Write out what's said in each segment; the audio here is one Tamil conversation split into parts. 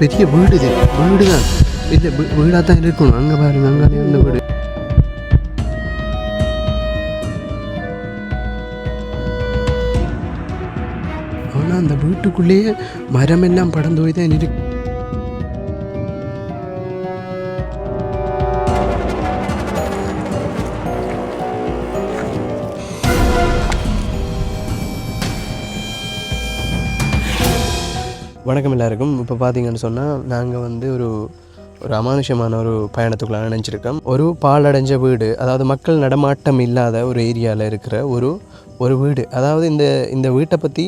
பெரிய வீடு இது வீடு தான் இல்லை வீடாக தான் இருக்கணும். அங்கே பாருங்க அங்கே இருந்த வீடு. ஆனால் அந்த வீட்டுக்குள்ளேயே மரமெல்லாம் படந்து போய் தான் இருக்கு. வணக்கம் எல்லாருக்கும். இப்போ பார்த்தீங்கன்னு சொன்னால் நாங்கள் வந்து ஒரு ஒரு அமானுஷமான ஒரு பயணத்துக்குள்ள நினச்சிருக்கோம் ஒரு பாழடைஞ்ச வீடு அதாவது மக்கள் நடமாட்டம் இல்லாத ஒரு ஏரியாவில் இருக்கிற ஒரு ஒரு வீடு. அதாவது இந்த இந்த வீட்டை பற்றி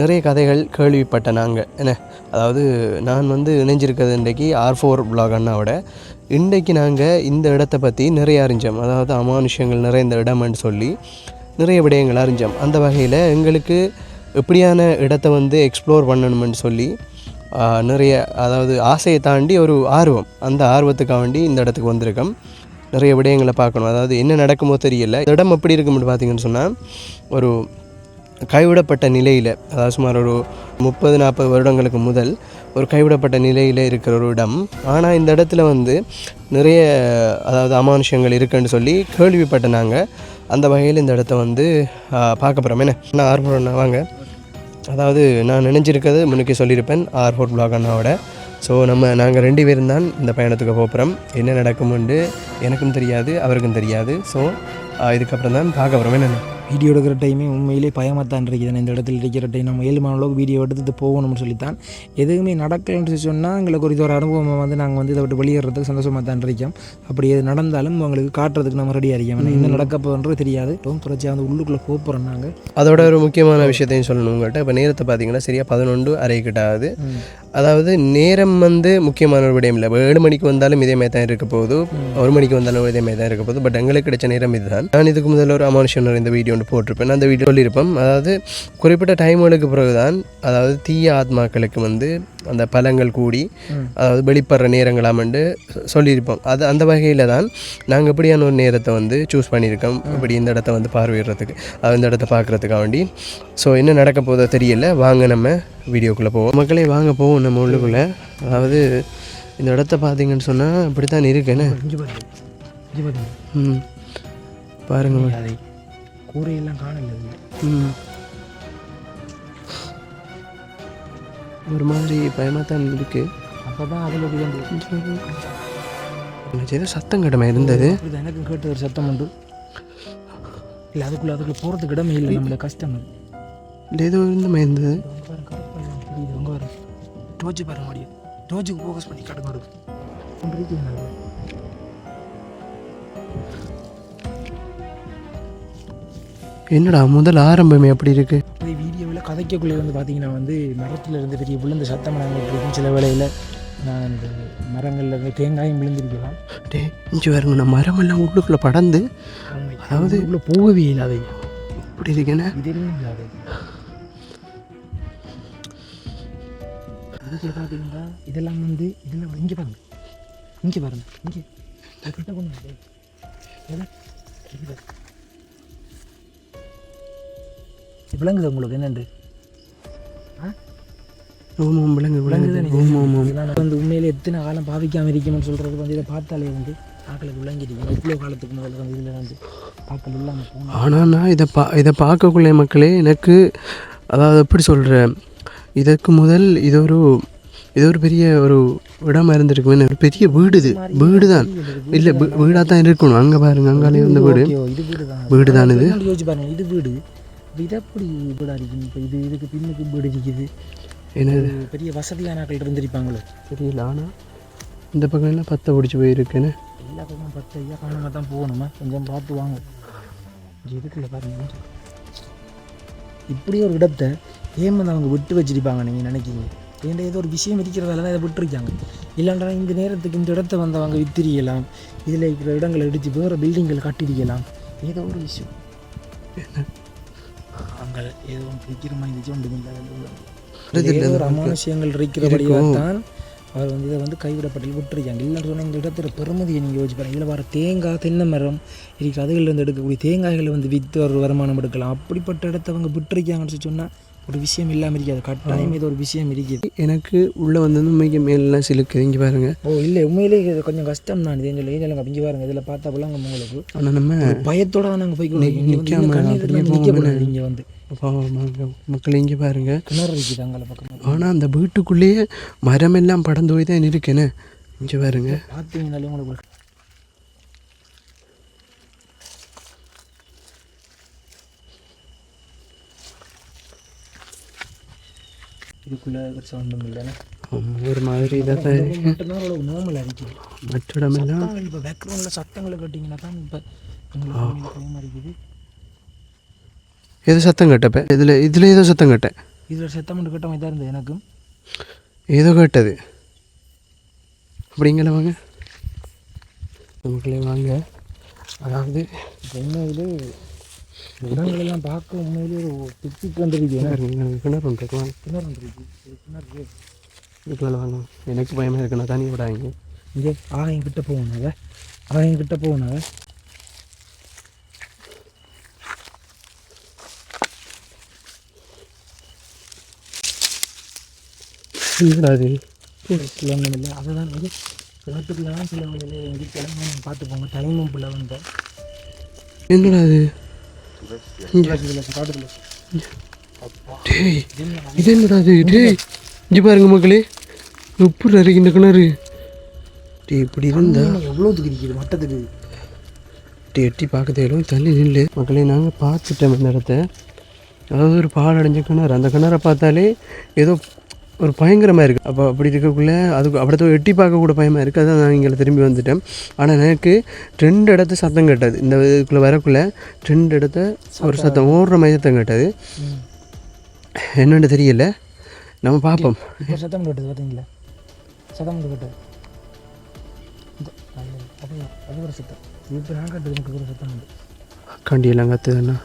நிறைய கதைகள் கேள்விப்பட்ட நாங்கள் என்ன? அதாவது நான் வந்து இணைஞ்சிருக்கிறது இன்றைக்கி ஆர் ஃபோர் பிளாக் அண்ணாவோட. இன்றைக்கு நாங்கள் இந்த இடத்த பற்றி நிறைய அறிஞ்சோம். அதாவது அமானுஷங்கள் இந்த இடம்னு சொல்லி நிறைய விடயங்கள் அறிஞ்சோம். அந்த வகையில் எங்களுக்கு எப்படியான இடத்த வந்து எக்ஸ்ப்ளோர் பண்ணணும்னு சொல்லி நிறைய அதாவது ஆசையை தாண்டி ஒரு ஆர்வம் அந்த ஆர்வத்துக்காக வேண்டி இந்த இடத்துக்கு வந்திருக்கோம். நிறைய விடயங்களை பார்க்கணும். அதாவது என்ன நடக்குமோ தெரியல. இந்த இடம் எப்படி இருக்கும்னு பார்த்தீங்கன்னு சொன்னால் ஒரு கைவிடப்பட்ட நிலையில் அதாவது சுமார் ஒரு முப்பது நாற்பது வருடங்களுக்கு முதல் ஒரு கைவிடப்பட்ட நிலையில் இருக்கிற ஒரு இடம். ஆனால் இந்த இடத்துல வந்து நிறைய அதாவது அமானுஷங்கள் இருக்குன்னு சொல்லி கேள்விப்பட்ட நாங்கள் அந்த வகையில் இந்த இடத்த வந்து பார்க்க போகிறோம் என்ன? நான் ஆர்வம் வாங்க. அதாவது நான் நினைஞ்சிருக்கிறது முன்னுக்கு சொல்லியிருப்பேன் ஆர் ஃபோர் பிளாக் அண்ணாவோட. ஸோ நம்ம நாங்கள் ரெண்டு பேரும் தான் இந்த பயணத்துக்கு போகிறோம் என்ன நடக்கும்னு எனக்கும் தெரியாது அவருக்கும் தெரியாது. ஸோ இதுக்கப்புறம் தான் பார்க்க போகிறோம் என்னென்ன வீடியோ எடுக்கிற டைமே உண்மையிலே பயமாகத்தான் இருக்குது இந்த இடத்துல இருக்கிற டைம் நம்ம ஏழு மணி அளவுக்கு வீடியோ எடுத்துட்டு போகணும்னு சொல்லித்தான். எதுவுமே நடக்கலைன்னு சொன்னால் எங்களுக்கு ஒரு இது ஒரு அனுபவம் வந்து நாங்கள் வந்து இதை விட்டு வெளியேறதுக்கு சந்தோஷமாக தான் இருக்கோம் அப்படி எது நடந்தாலும் உங்களுக்கு காட்டுறதுக்கு நம்ம ரெடியாக இருக்கோம். ஏன்னா என்ன நடக்க போகுன்றது தெரியாது. ரொம்ப தொடர்ச்சியாக வந்து உள்ளுக்குள்ளே போகிறோம் நாங்கள் அதோட ஒரு முக்கியமான விஷயத்தையும் சொல்லணும் உங்கள்கிட்ட இப்போ நேரத்தை பார்த்தீங்கன்னா சரியாக பதினொன்று அரை கிட்ட ஆகுது அதாவது நேரம் வந்து முக்கியமான ஒரு விடயம் இல்லை ஏழு மணிக்கு வந்தாலும் இதே மாதிரி தான் இருக்க போகுது. ஒரு மணிக்கு வந்தாலும் இதே மாதிரி தான் இருக்க போகுது. பட் எங்களுக்கு கிடைச்ச நேரம் இதுதான். நான் இதுக்கு முதல்ல ஒரு அமானுஷன் இந்த வீடியோ ஒன்று போட்டிருப்பேன். அந்த வீடியோ சொல்லியிருப்பேன். அதாவது குறிப்பிட்ட டைம்களுக்கு பிறகுதான் அதாவது தீய ஆத்மாக்களுக்கு வந்து அந்த பலங்கள் கூடி அதாவது வெளிப்படுற நேரங்களாமண்டு சொல்லியிருப்போம் அது அந்த வகையில் தான் நாங்கள் இப்படியான ஒரு நேரத்தை வந்து சூஸ் பண்ணியிருக்கோம் இப்படி இந்த இடத்த வந்து பார்வையிடுறதுக்கு அது இந்த இடத்த பார்க்குறதுக்காக வேண்டி ஸோ என்ன நடக்க போதோ தெரியல வாங்க நம்ம வீடியோக்குள்ளே போவோம் மக்களே வாங்க போவோம் நம்ம உள்ளுக்குள்ளே அதாவது இந்த இடத்த பார்த்தீங்கன்னு சொன்னால் இப்படி தான் இருக்குன்னு ம் பாருங்க கூரையெல்லாம் காணல ம் ஒரு மாதிரி பயமாக தான் இருக்குது அப்போ தான் அதில் எனக்கு ஏதோ சத்தம் கடமை இருந்தது. இது எனக்கும் கேட்ட ஒரு சத்தம் உண்டு. இல்லை அதுக்குள்ளே அதுக்குள்ளே போகிறதுக்கு இடமே இல்லை. நம்மளோட கஷ்டம் இல்லை ஏதோ இருந்த மாதிரி இருந்தது. டோஜு பாருங்க முடியும் டோஜுக்கு ஃபோக்கஸ் பண்ணி இருக்குது நாங்கள் என்னடா முதல் ஆரம்பமே அப்படி இருக்கு? அதே வீடியோவில் கதைக்கக்குள்ளே வந்து பார்த்தீங்கன்னா வந்து மரத்தில் இருந்து பெரிய விழுந்த சத்தம் இருக்கும் சில வேளையில் நான் இந்த மரங்களில் இருந்து தேங்காயும் விழுந்திருக்கலாம். டே இஞ்சி பாருங்க நான் மரமெல்லாம் உள்ளுக்குள்ளே படந்து அதாவது இவ்வளோ போகவே இல்லை அதை இப்படி இருக்கேன்னு இது இல்லாது. இங்கே பார்த்தீங்கன்னா இதெல்லாம் வந்து இதெல்லாம் இங்கே பாருங்க. இங்கே பாருங்க. இங்கே. கிட்ட கொண்டு விளங்குது உங்களுக்கு என்னண்டு ஓம் விலங்கு விலங்கு ஓம் இதெல்லாம் வந்து உண்மையிலே எத்தனை காலம் பாவிக்காம இருக்கணும்னு சொல்கிறது வந்து இதை பார்த்தாலே வந்து ஆக்களுக்கு விளங்கிடுங்க இவ்வளோ காலத்துக்கு முதல்ல வந்து இதில் வந்து ஆக்கள் இல்லாமல் போகணும் ஆனால் நான் இதை பா இதை பார்க்கக்குள்ளே மக்களே எனக்கு அதாவது எப்படி சொல்கிறேன் இதற்கு முதல் இது ஒரு இது ஒரு பெரிய ஒரு இடமா இருந்திருக்குமே ஒரு பெரிய வீடு இது. வீடு தான். இல்லை வீடாக தான் இருக்கணும். அங்கே பாருங்க அங்காலே இருந்த வீடு. வீடு தான். இது. யோசிச்சு பாருங்க இது வீடு. இது எப்படி வீடா இருக்குது இப்போ இது இதுக்கு பின்னுக்கு வீடு இருக்குது என்னது? பெரிய வசதியான ஆட்கள் இருந்திருப்பாங்களோ. தெரியல ஆனால் இந்த பக்கம் எல்லாம் பத்த பிடிச்சி போயிருக்குன்னு எல்லா பக்கம் பத்து. ஐயா காணாம தான் போகணுமா? கொஞ்சம் பார்த்து வாங்க. இருக்குல்ல பாருங்க இப்படி ஒரு இடத்த வந்து அவங்க விட்டு வச்சிருப்பாங்க நீங்கள் நினைக்கிங்க ஏன்டா ஏதோ ஒரு விஷயம் இருக்கிறதால தான் இதை விட்டுருக்காங்க. இல்லைன்றா இந்த நேரத்துக்கு இந்த இடத்த வந்து அவங்க வித்திரிக்கலாம் இதில் இருக்கிற இடங்களை இடித்து வேறு பில்டிங்கள் கட்டிடிக்கலாம் ஏதோ ஒரு விஷயம். அவங்க ஏதோ ஒன்று விற்கிற மாதிரி இருந்துச்சு ஒன்றும் இல்லாத ஒரு அமானுஷயங்கள் இருக்கிறபடியாக தான் அவர் வந்து இதை வந்து கைவிடப்பட்டு விட்டுருக்காங்க. இல்லைன்னு சொன்னால் இந்த இடத்துல பெருமதியை நீங்கள் யோசிச்சு பாருங்க இதில் வர தேங்காய் தென்னை மரம் இருக்கு. அதுகளிலிருந்து எடுக்கக்கூடிய தேங்காய்களை வந்து விற்று ஒரு வருமானம் எடுக்கலாம். அப்படிப்பட்ட இடத்த அவங்க விட்டுருக்காங்கன்னு சொல்லி சொன்னால் ஒரு விஷயம் இல்லாமல் இருக்காது. கட்டாயம் இது ஒரு விஷயம் இருக்குது. எனக்கு உள்ளே வந்து உண்மைக்கு மேலெலாம் சிலுக்குது இங்கே பாருங்க. ஓ இல்லை உண்மையிலே இது கொஞ்சம் கஷ்டம் தான் இதே சொல்லி இதெல்லாம் பிஞ்சு பாருங்க. இதில் பார்த்தா போலாங்க உங்களுக்கு ஆனால் நம்ம பயத்தோட நாங்கள் போய் நிக்காம அப்படியே நிற்க போவோம் கூடாது இங்கே வந்து. மக்கள் இங்கே பாருங்க. கிணறு இருக்குது அங்கே பக்கம். ஆனால் அந்த வீட்டுக்குள்ளேயே மரமெல்லாம் படந்து போய் தான் இருக்கேன்னு இங்கே பாருங்க. பார்த்தீங்கனாலே உங்களுக்கு இதுக்குள்ளே ஒரு சவுண்டும் இல்லைன்னா? ஒரு மாதிரி இதாக மட்டும்தான் அவ்வளோ நோமல் அடிக்குது மற்ற இடமெல்லாம் இப்போ பேக்ரவுண்டில் சத்தங்களை கேட்டிங்கன்னா தான் இப்போ உங்களுக்கு பயமாக இருக்குது ஏதோ சத்தம் கேட்டப்ப? இதில் இதில் ஏதோ சத்தம் கேட்டேன். இதில் சத்தம் மட்டும் கேட்ட மாதிரி தான் இருந்தது எனக்கும். ஏதோ கேட்டது. அப்படிங்களா வாங்க. நமக்களே வாங்க. அதாவது இப்போ உண்மையிலே இடங்களெல்லாம் பார்க்க உண்மையிலே ஒரு பிக்னிக் வந்துருக்கு பாருங்க, இங்க கிணறு ஒன்று இருக்கு. வாங்க கிணறு கிணறு இதுக்குள்ள வாங்க. எனக்கு பயமாக இருக்கு. நான் தண்ணி விடாங்க இங்கே. ஆகையும் கிட்ட போகணும் அதை ஆகையும் கிட்ட போகணும் அதை அது ஒன்றும் இல்லை. அதுதான் இது கிணத்துக்குள்ள தான் சில வழியில் எங்கே கிளம்ப பார்த்து போங்க டைமும் பிள்ளை வந்த என்னடா அது டேய் இது என்னடா அது டேய் இங்கே பாருங்க. மக்களே எப்படி இருக்கு இந்த கிணறு டே இப்படி இருந்தா எவ்வளோத்துக்கு இருக்குது மட்டத்துக்கு டே எட்டி பார்க்க தேடும் தள்ளி நில்லு மக்களே நாங்கள் பார்த்துட்டோம் அந்த இடத்த அதாவது ஒரு பாழடைஞ்ச கிணறு அந்த கிணறை பார்த்தாலே ஏதோ ஒரு பயங்கரமாக இருக்குது அப்போ அப்படி இருக்கக்குள்ளே அதுக்கு அப்படியே எட்டி பார்க்க கூட பயமாக இருக்குது அதான் நான் இங்கே திரும்பி வந்துட்டேன். ஆனால் எனக்கு ரெண்டு இடத்த சத்தம் கேட்டது. இந்த இதுக்குள்ளே வரக்குள்ளே ரெண்டு இடத்த ஒரு சத்தம். ஓடுற மாதிரி சத்தம் கேட்டது. என்னென்னு தெரியல. நம்ம பார்ப்போம். சத்தம் கேட்டது பார்த்தீங்களா சத்தம் கேட்டது. இந்த, அது அது அது ஒரு சத்தம். இப்போ நான் ஒரு சத்தம் உண்டு. கண்டியெல்லாம் கத்துதுண்ணா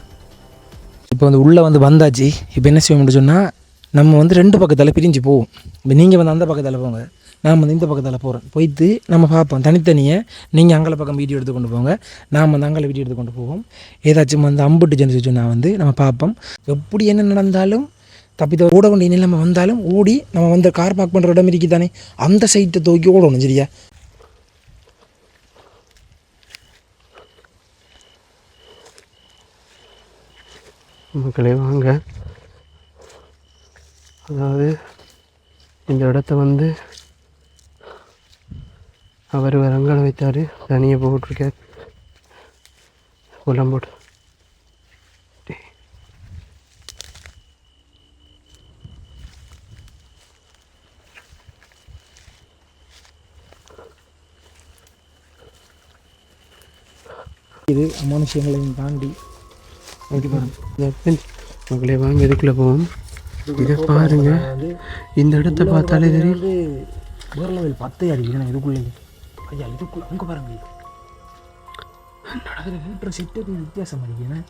இப்போ வந்து உள்ளே வந்து வந்தாச்சு. இப்போ என்ன செய்வோம்னு சொன்னால் நம்ம வந்து ரெண்டு பக்கத்தால் பிரிஞ்சு போவோம். இப்போ நீங்கள் வந்து அந்த பக்கத்தால் போங்க. நான் வந்து இந்த பக்கத்தால் போகிறேன் போயிட்டு நம்ம பார்ப்போம். தனித்தனியை நீங்கள் அங்கே பக்கம் வீடியோ எடுத்து கொண்டு போங்க. நாம் வந்து அங்கே வீடியோ எடுத்து கொண்டு போவோம். ஏதாச்சும் வந்து அம்புட்டு ஜெனரேஷன் நான் வந்து நம்ம பார்ப்போம். எப்படி என்ன நடந்தாலும் தப்பித்த ஓட வேண்டிய நிலைமை வந்தாலும் ஓடி நம்ம வந்து கார் பார்க் பண்ணுற இடம் இருக்குது தானே அந்த சைட்டை தூக்கி ஓடணும் சரியா? மக்களே வாங்க. அதாவது இந்த இடத்த வந்து அவர் வரங்களை வைத்தார் தனியை போட்டிருக்கார் குளம் போட்டு. இது மனுஷங்களையும் தாண்டி மக்களே வாங்க இதுக்குள்ளே போவோம் இதை பாருங்க. இந்த இடத்த பார்த்தாலே தெரியும். வேறு லெவல் பத்து அடிக்கிறேன் இதுக்குள்ளே ஐயா இதுக்குள்ள அங்கே பாருங்க. அதில் வீட்டுற செட்டுக்கு வித்தியாசம் அடிக்கிறேன்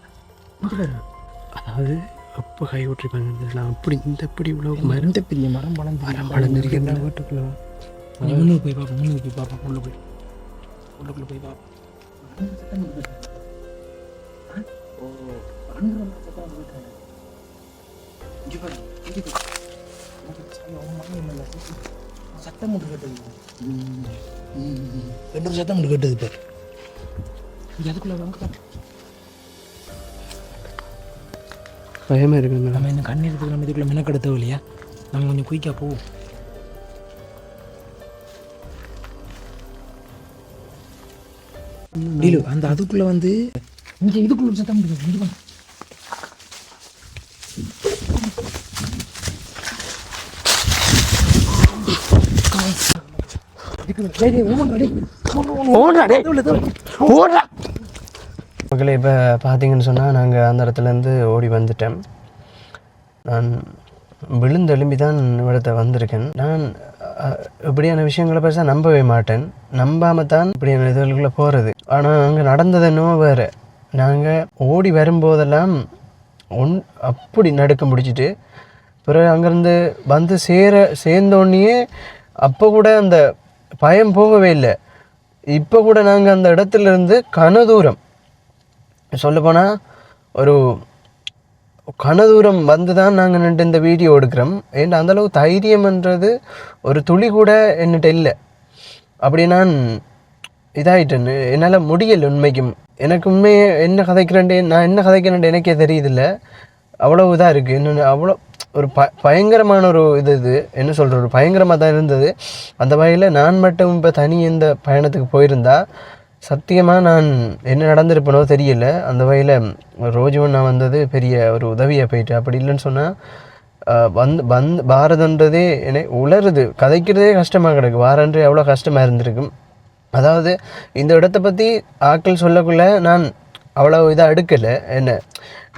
அதாவது அப்போ கை விட்டுருப்பாங்க நான் அப்படி இந்த இப்படி இவ்வளோ மருந்த பெரிய மரம் பழம் மரம் வளர்ந்துருக்கின்ற வீட்டுக்குள்ள முன்னுக்கு போய் பார்ப்போம் முன்னுக்கு போய் பார்ப்போம் உள்ள போய். உள்ளுக்குள்ள போய் பார்ப்போம் சத்தம் மட்டும் கேட்டது ரெண்டு சத்தம் மட்டும் கேட்டது இப்போ எதுக்குள்ள வாங்க பயமாக இருக்குங்க நம்ம இன்னும் கண்ணீர் எடுத்து நம்ம இதுக்குள்ள மெனக்கெடுத்தோம் இல்லையா நம்ம கொஞ்சம் குயிக்காக போவோம் அந்த அதுக்குள்ள வந்து இங்க இதுக்குள்ள சத்தம் இருக்குது இங்க பாரு. இதுக்குள்ள- டேய், டேய், ஓடுடா, டேய். ஓடுறா டேய் ஓடுறா மக்களே இப்போ பார்த்தீங்கன்னு சொன்னால் நாங்கள் அந்த இடத்துலேருந்து ஓடி வந்துட்டேன். நான் விழுந்தெழும்பி தான் இடத்த வந்திருக்கேன். நான் இப்படியான விஷயங்களை பேச நம்பவே மாட்டேன். நம்பாமல் தான் இப்படியான இதுகளுக்குள்ளே போகிறது ஆனால் அங்கே நடந்தது என்னவோ வேறு. நாங்கள் ஓடி வரும்போதெல்லாம் ஒன் அப்படி நடுக்க முடிச்சிட்டு பிறகு அங்கேருந்து வந்து சேர சேர்ந்தோடனே அப்போ கூட அந்த பயம் போகவே இல்லை. இப்போ கூட நாங்கள் அந்த இடத்துலேருந்து கனதூரம் கன தூரம் சொல்லப்போனால் ஒரு கனதூரம் வந்து தான் நாங்கள் நின்று இந்த வீடியோ எடுக்கிறோம். ஏன்னா அந்தளவு தைரியம்ன்றது ஒரு துளி கூட என்னிட்ட இல்லை. அப்படி நான் இதாயிட்டேன்னு என்னால் முடியல உண்மைக்கும். எனக்கு உண்மையே என்ன கதைக்கிறேன்ட்டு நான் என்ன கதைக்கிறேன்ட்டு எனக்கே தெரியுதில்ல. அவ்வளோ இதாக இருக்குது என்னென்னு அவ்வளோ ஒரு ப பயங்கரமான ஒரு இது இது. என்ன சொல்கிற ஒரு பயங்கரமாக தான் இருந்தது. அந்த வகையில் நான் மட்டும் இப்போ தனி இந்த பயணத்துக்கு போயிருந்தா சத்தியமாக நான் என்ன நடந்திருப்பனோ தெரியல. அந்த வகையில் ரோஜுவன் நான் வந்தது பெரிய ஒரு உதவியாக போயிட்டு. அப்படி இல்லைன்னு சொன்னால் வந்து வந்து பாரதன்றதே என்னை உளருது கதைக்கிறதே கஷ்டமாக கிடக்கு. வாரன்று எவ்வளோ கஷ்டமாக இருந்திருக்கும். அதாவது இந்த இடத்த பற்றி ஆட்கள் சொல்லக்குள்ள நான் அவ்வளோ இதாக எடுக்கலை. என்ன?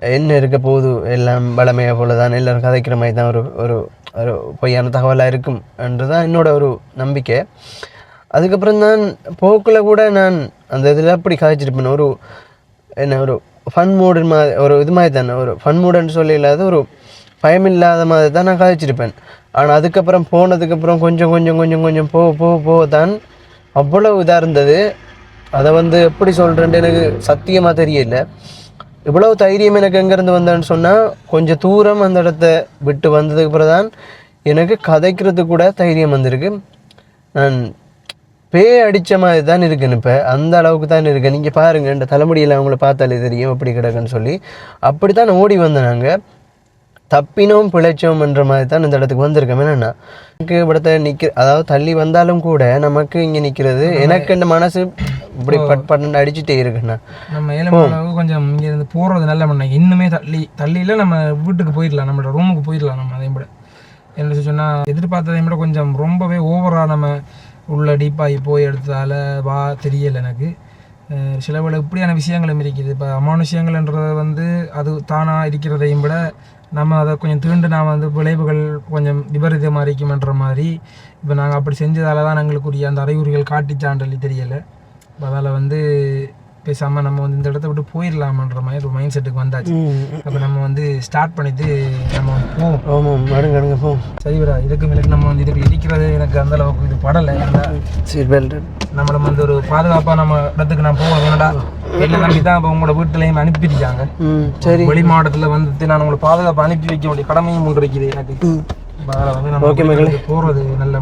என்ன இருக்க போகுது எல்லாம் வளமையாக போல தான் எல்லோரும் கதைக்கிற மாதிரி தான் ஒரு ஒரு ஒரு பொய்யான தகவலாக இருக்கும் என்றுதான் என்னோட ஒரு நம்பிக்கை. அதுக்கப்புறம் தான் போக்கில் கூட நான் அந்த இதில் அப்படி கதைச்சிருப்பேன். ஒரு என்ன ஒரு ஃபன் மூடு மாதிரி ஒரு இது மாதிரி தானே ஒரு ஃபன் மூடுன்னு சொல்லி இல்லாத ஒரு பயம் இல்லாத மாதிரி தான் நான் கதைச்சிருப்பேன். ஆனால் அதுக்கப்புறம் போனதுக்கப்புறம் கொஞ்சம் கொஞ்சம் கொஞ்சம் கொஞ்சம் போக போக போக தான் அவ்வளோ இதாக இருந்தது. அதை வந்து எப்படி சொல்கிறேன்ட்டு எனக்கு சத்தியமாக தெரியல. இவ்வளவு தைரியம் எனக்கு எங்கேருந்து வந்தேன்னு சொன்னால் கொஞ்சம் தூரம் அந்த இடத்த விட்டு வந்ததுக்கு பிறகு தான் எனக்கு கதைக்கிறது கூட தைரியம் வந்திருக்கு. நான் பேய் அடித்த மாதிரி தான் இருக்கேன் இப்போ. அந்த அளவுக்கு தான் இருக்கேன். நீங்கள் பாருங்கள் இந்த தலைமுடியில் அவங்கள பார்த்தாலே தெரியும் அப்படி கிடக்குன்னு சொல்லி. அப்படி தான் ஓடி வந்தேன் நாங்கள் தப்பினோம் பிழைச்சோம்ன்ற மாதிரி தான் இந்த இடத்துக்கு வந்திருக்கோம். என்னென்னா எனக்கு இடத்த நிற்க அதாவது தள்ளி வந்தாலும் கூட நமக்கு இங்கே நிற்கிறது எனக்கு இந்த மனசு இப்படி பட் பட்டு அடிச்சுட்டே இருக்குண்ணா. நம்ம ஏழு கொஞ்சம் இங்கே இருந்து போகிறது நல்ல பண்ண இன்னுமே தள்ளி தள்ளியில் நம்ம வீட்டுக்கு போயிடலாம் நம்மளோட ரூமுக்கு போயிடலாம் நம்ம அதையும் விட என்ன சொன்னால் எதிர்பார்த்ததையும் விட கொஞ்சம் ரொம்பவே ஓவராக நம்ம உள்ள டீப்பாகி போய் எடுத்ததால் வா தெரியலை எனக்கு. சில வேளை இப்படியான விஷயங்களும் இருக்குது. இப்போ அமானுஷயங்கள்ன்றது வந்து அது தானாக இருக்கிறதையும் விட நம்ம அதை கொஞ்சம் தீண்டு நாம் வந்து விளைவுகள் கொஞ்சம் விபரீதமாக இருக்குமென்ற மாதிரி இப்போ நாங்கள் அப்படி செஞ்சதால தான் எங்களுக்குரிய அந்த அறிகுறிகள் காட்டிச்சான்றலி தெரியலை. அதால் வந்து பேசாமல் நம்ம வந்து இந்த இடத்த விட்டு போயிடலாமன்ற மாதிரி ஒரு மைண்ட் செட்டுக்கு வந்தாச்சு. அப்போ நம்ம வந்து ஸ்டார்ட் பண்ணிட்டு நம்ம வந்து போவோம். ஆமாம் அடுங்க அடுங்க போ சரி விடா இதுக்கு மேலே நம்ம வந்து இதுக்கு இருக்கிறது எனக்கு அந்த அளவுக்கு இது படலை. பெல்ட் நம்மள வந்து ஒரு பாதுகாப்பாக நம்ம இடத்துக்கு நான் போவோம். வேணடா வெளில நம்பி தான் இப்போ உங்களோட வீட்டுலையும் அனுப்பியிருக்காங்க. சரி. வெளி மாவட்டத்தில் வந்துட்டு நான் உங்களை பாதுகாப்பு அனுப்பி வைக்க வேண்டிய கடமையும் ஒன்று இருக்குது எனக்கு. ம். அப்ப அதனால வந்து நம்ம வீட்டுக்கு போகிறது நல்ல